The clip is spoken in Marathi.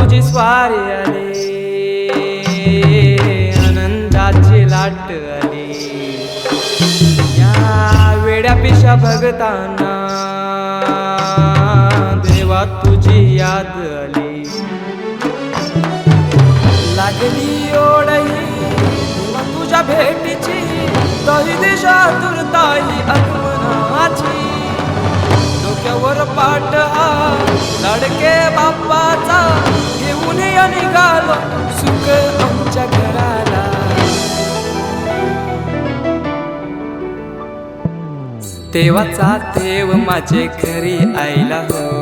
तुझी स्वारी आली. आनंदाची लाट आली. या वेड्या पिशा भगताना देवा तुझी याद आली. लागली ओढही तुझ्या भेटीची तरी दिशा तुरताई आगमनाची डोक्यावर पाठ हा लडके बाप्पाचा निघालो सुख आमच्या घराला. देवाचा देव माझे घरी आईला हो.